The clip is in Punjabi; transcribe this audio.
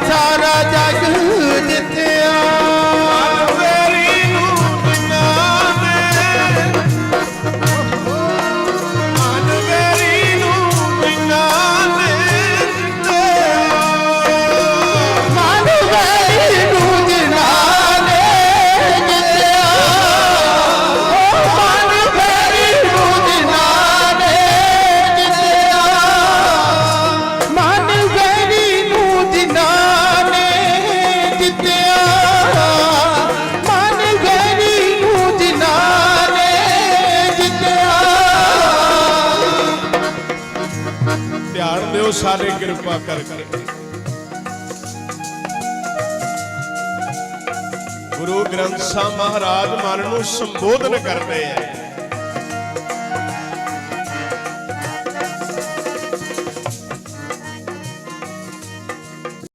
time. ਧਿਆਨ ਦਿਓ ਸਾਰੇ ਕਿਰਪਾ ਕਰਕੇ। ਗੁਰੂ ਗ੍ਰੰਥ ਸਾਹਿਬ ਮਹਾਰਾਜ ਮਨ ਨੂੰ ਸੰਬੋਧਨ ਕਰਦੇ ਆ।